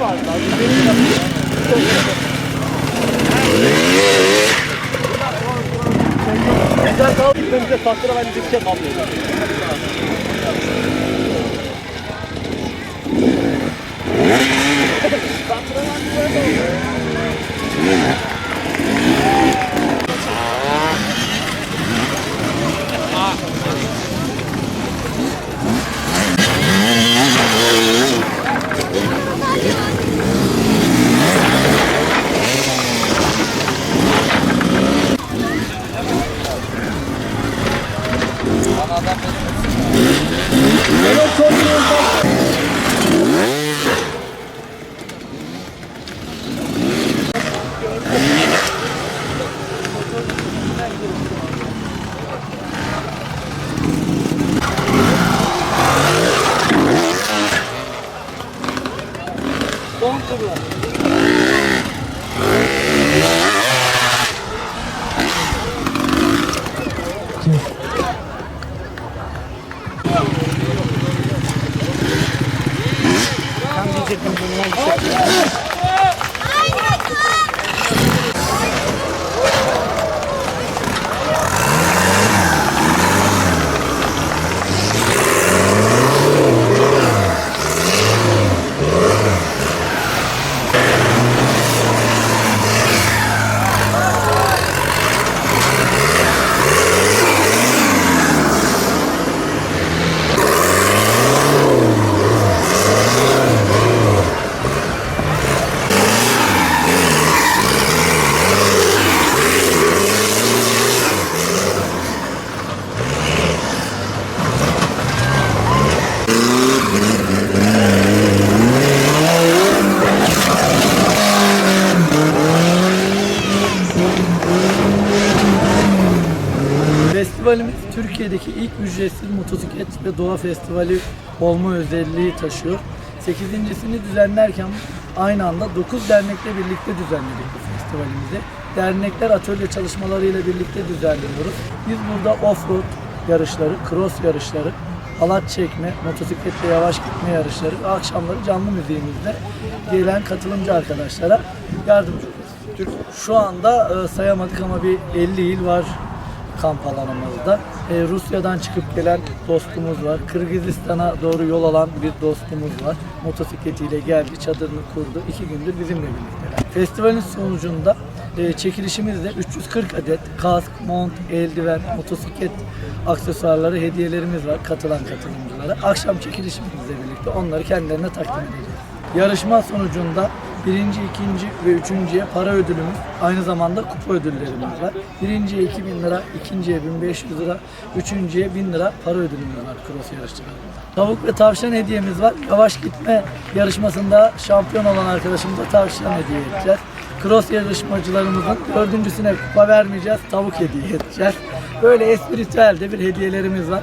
var. Bizden kaldı. Bize sattıra ben bir şey kalmıyor. Sattıra ben bir şey 지금 Festivalimiz Türkiye'deki ilk ücretsiz motosiklet ve doğa festivali olma özelliği taşıyor. Sekizincisini düzenlerken aynı anda 9 dernekle birlikte düzenledik bu festivalimizi. Dernekler atölye çalışmalarıyla birlikte düzenliyoruz. Biz burada off-road yarışları, cross yarışları, halat çekme, motosikletle yavaş gitme yarışları akşamları canlı müziğimizle gelen katılımcı arkadaşlara yardımcı oluyoruz. Şu anda e, sayamadık ama bir 50 il var kamp alanımızda. E, Rusya'dan çıkıp gelen dostumuz var. Kırgızistan'a doğru yol alan bir dostumuz var. Motosikletiyle geldi, çadırını kurdu. İki gündür bizimle birlikte. Festivalin sonucunda e, çekilişimizde 340 adet kask, mont, eldiven, motosiklet aksesuarları hediyelerimiz var katılan katılımcılara. Akşam çekilişimizle birlikte onları kendilerine takdim edeceğiz. Yarışma sonucunda birinci, ikinci ve üçüncüye para ödülümüz, aynı zamanda kupa ödüllerimiz var. Birinciye 2000 lira, ikinciye 1500 lira, üçüncüye 1000 lira para ödülümüz var cross yarışçılarımızda. Tavuk ve tavşan hediyemiz var. Yavaş gitme yarışmasında şampiyon olan arkadaşımıza tavşan hediye edeceğiz. Cross yarışmacılarımızın dördüncüsüne kupa vermeyeceğiz, tavuk hediye edeceğiz. Böyle espritüel de bir hediyelerimiz var.